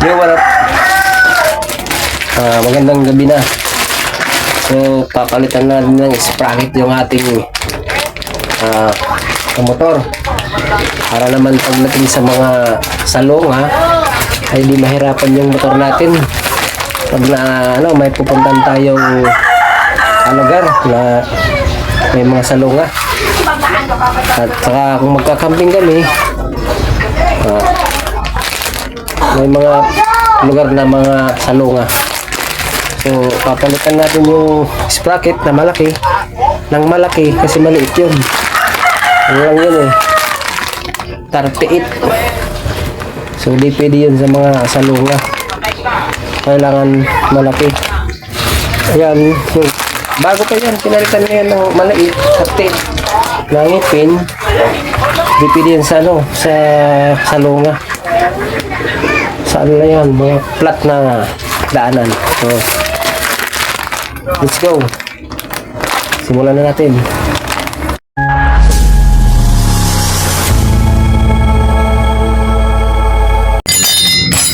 Yo, what up? Ah, magandang gabi na. So, papalitan na rin ng sprocket yung ating ah, motor. Para naman pagdating sa mga salonga, ay di mahirapan yung motor natin. Pag na, ano, may pupuntan tayong ah, lugar na may mga salonga. At saka kung magkakamping kami, may mga lugar na mga salunga. So, papalitan natin yung sprocket na malaki ng malaki kasi maliit yun. Ano lang yun eh. 38. So, di pwede yun sa mga salunga. Kailangan malaki. Ayan, yung bago pa yan, pinalitan na yan ng maliit, 38 na ngipin. Di pwede yan sa ano, sa salunga sa ano na yan, mga flat na daanan. So, let's go. Simulan na natin.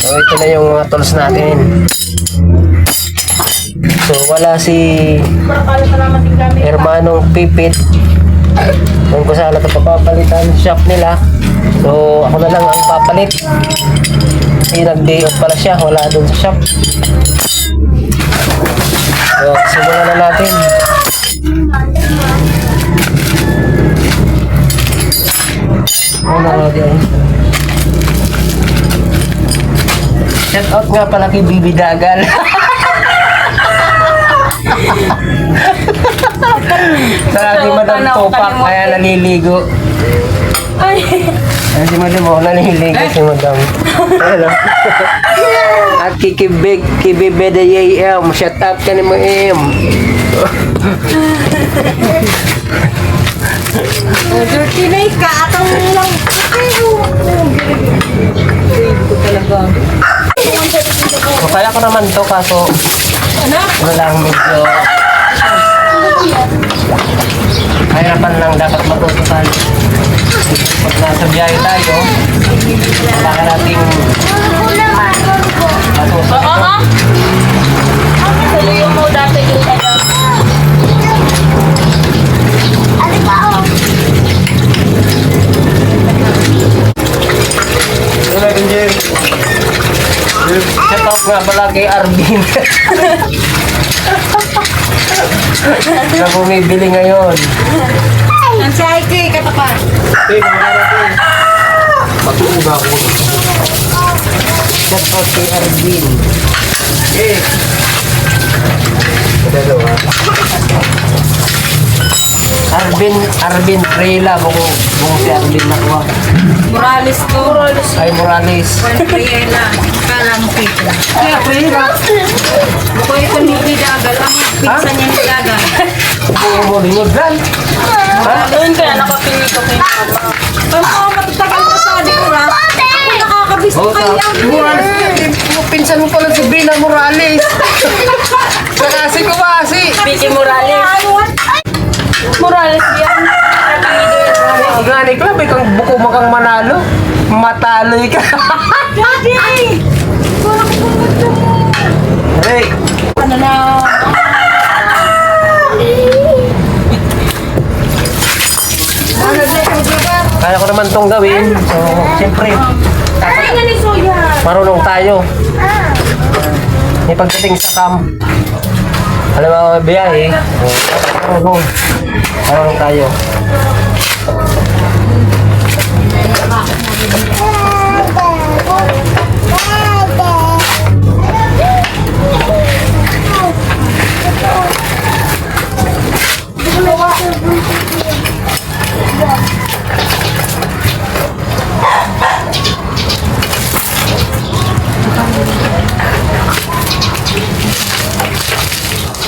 So, ito na yung mga tools natin. So, wala si Hermanong Pipit. Kung ko sana ito papapalitan shop nila. So, ako na lang ang papalit. Kasi nag-day off pala siya, wala doon sa shop. So, simulan na natin. Ano na natin? Shout out nga pala kay Bibi Dagal. Sa aking madam Topak, kaya naliligo. Ay, Ay, si madam oh, naliligo si madam. Hello. At kikibig, kibibeda yayam. Shout out ka ni mo im. dirty na ka. Atang lang. Talaga. So, kaya ko naman to kaso Ano? ano lang medyo kahirapan lang dapat matutukan. Pag nasa biyahe tayo, kailangan nating matutukan. Oo. Saluyo mo dati yung ano. Ano na rin, Jim? Shout out nga pala kay Arvin. na bumibili ngayon. Eh, katapat. Hey, mga. Matuuga ako. Shout out kay Arvin. Eh. Dalawa. Arvin, Arvin Trela, buong, buong si Arvin nakuha. Morales ko. Ay, Morales. Priela. Kala mo kita. Ay, Trela. Ako ito ni Dagal. Ang pizza niya ni Dagal. Buong mo yun, Dan. Ha? Doon kaya nakapili ko kay Mama. Ang mga matatagal ko sa Adikura. Ako nakakabis ko kay ta- ang Morales. Pinsan mo pala si Bina Morales. Kakasi ko ba si? Vicky Morales. Morales yan. Gani ko, may kang buko makang manalo. Mataloy ka. Daddy! Ko pong gusto mo. hey, Ano na? Ano na kaya ko naman tong gawin. So, siyempre, Ay, nga ni Soya. marunong tayo. May pagdating sa camp. Alam mo, biyahe. So, marunong. Marunong tayo.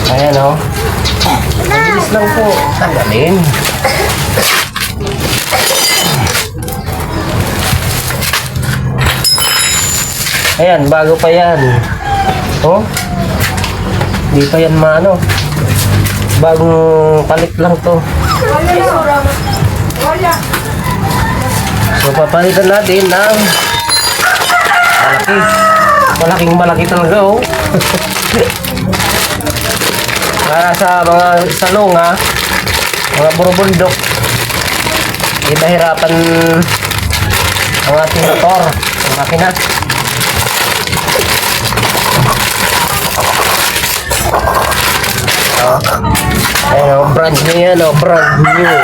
Ayan o. Mabilis lang po. Tanggalin. Ayan, bago pa yan. Oh. Hindi pa yan maano. Bagong palit lang to. So, papalitan natin ng malaki. Malaking malaki talaga oh. Para sa mga salunga, mga burubundok, hindi mahirapan ang ating motor, ang makina. Oh. Ayan oh, brand new yan oh, brand new.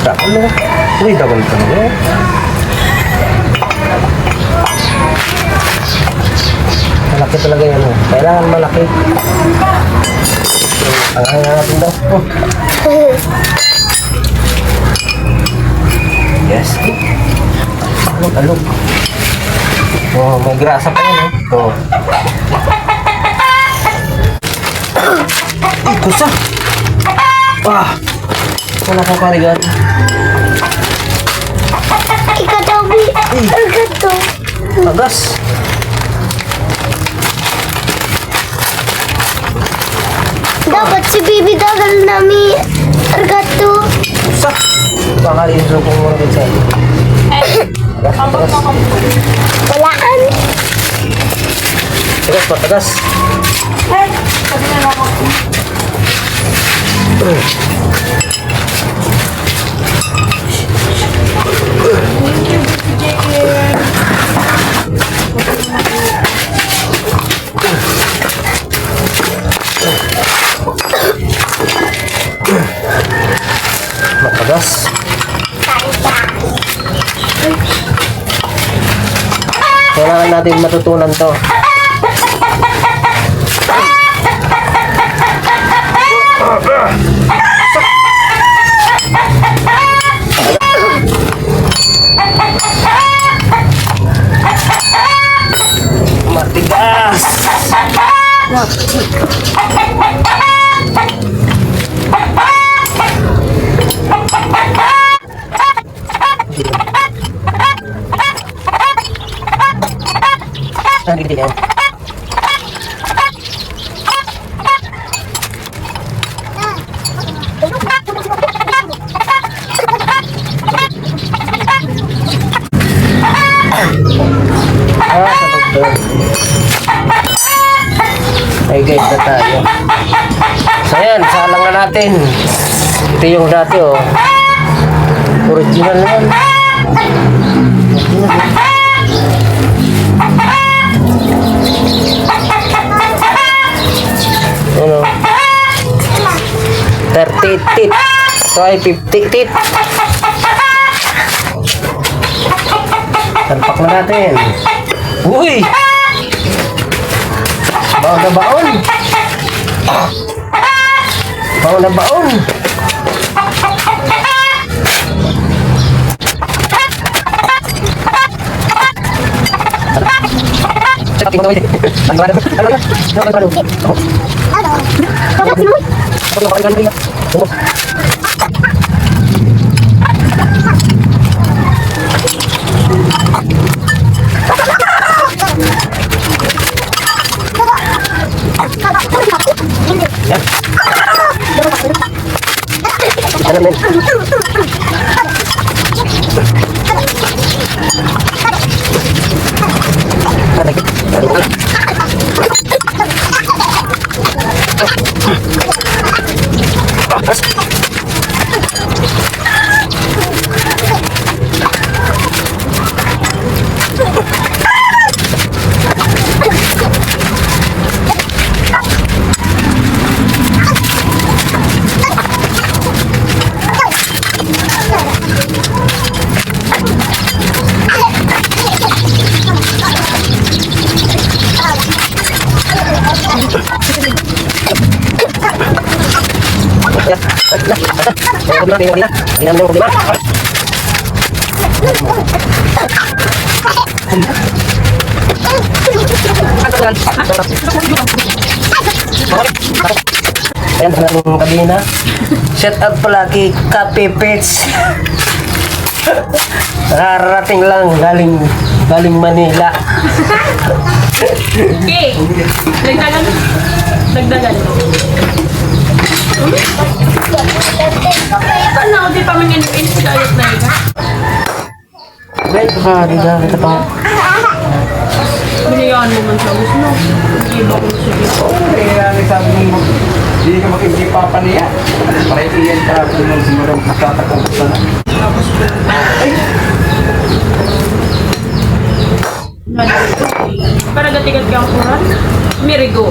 Dapat mo. Uy, dapat mo talaga. Malaki talaga yan. Oh. Kailangan malaki. Ang hanga natin daw. Oh. Yes. Alog, alog. Oh, may grasa pa yan. Oh. Oh. Ay, kusa! Ah! Wala kang karigan. Ikatabi. Agato. Agas! Dapat si Bibi dagal nami. Agato. Kusa! Baka rin yung kong muna din sa'yo. Agas, agas. Walaan. Agas, patagas. Ay, sabi Matagas. Kailangan natin matutunan to. Ang gigit yan. Ah, sabag to. Ay, guys, na tayo. So, yan, salang na natin. Ito yung dati, oh. Original naman. Ano? 30 tit. Ito ay 50 tit. Talpak na natin. Uy! Baon na baon. Baon na baon. Ano ba? Ano ba? Ano ba? Ano ba? Ano ba? Dapat si Moy. Ano Men? Ayan, sa ating kabina. Shout out pala kay Kape Pets. Nakarating lang galing galing Manila. Okay. Dagdagan. Dagdagan. Ano, di pa man yan yung insigalit na yun. Bet, kakariga kita pa. Binayaan mo man siya. Gusto. Hindi ba ko siya dito? Kaya sabi mo, hindi ka makikipapa niya. Para iyan ka, kung siguro nakatakong sa na. Para gatigat ka ang kuran. Mirigo.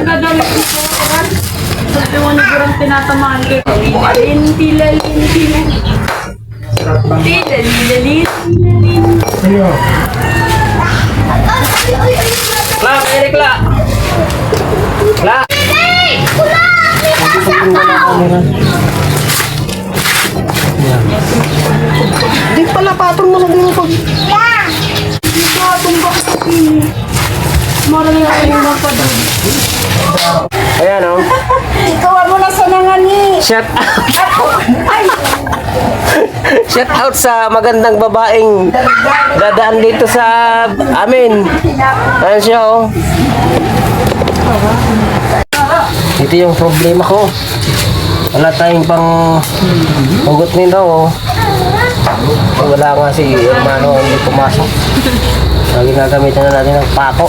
Nagagamit ko sa kuran. Sabi mo na kurang tinatamaan kay Tilalin, tilalin, tilalin. Tilalin, tilalin, tilalin. La, Eric, la. La. Di pala patong mo na din pag... Patong ba Marami nga kayo mga padong. Ayan, oh. Ikaw mo na sa nangani. Shout out. Shout out sa magandang babaeng dadaan dito sa amin. Ayan siya, oh. Ito yung problema ko. Wala tayong pang hugot nito, oh. Wala nga si Hermano hindi pumasok. Lagi gagamitan na natin ng pako.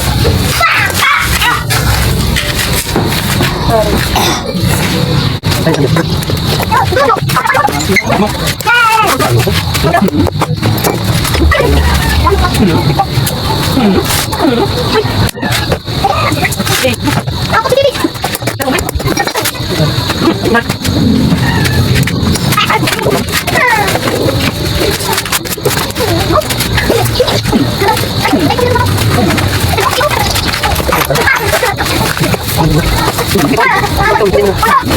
Thank you.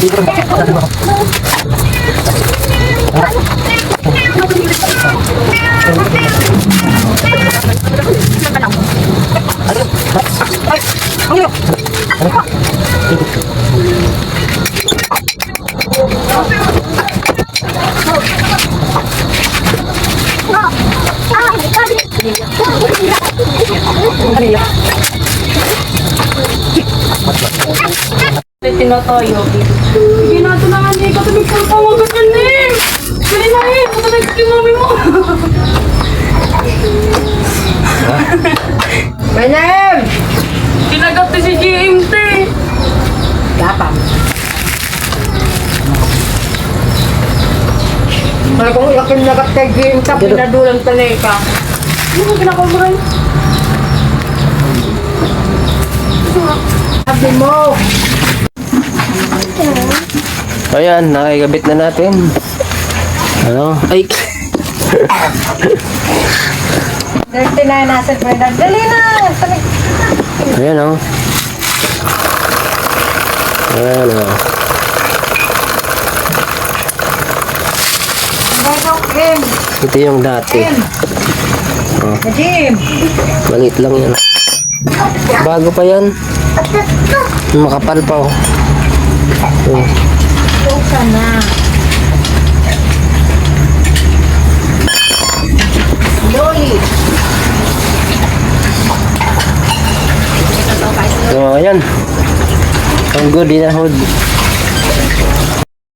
Tinatoyo. Hindi na ito na nga niya. Katabig sa tawagan ka na eh. Dali na eh. Katabig sa kinabi mo. Manem! Kinagat si GMT. Gapang. May kung yakin nagat kay ka, pinadulang tanay ka. Hindi mo kinakoburan. Sabi mo, Ayan, nakikabit na natin. Ano? Ay! 39 nasa Brenda. Dali na! Sabi, Ayan, oh. Ayan, oh. Jim. Ito yung dati. Jim. Maliit lang yan. Bago pa yan. Makapal pa, oh. Oh. Tuka na. Loli. So, ayan. Ang good in the hood.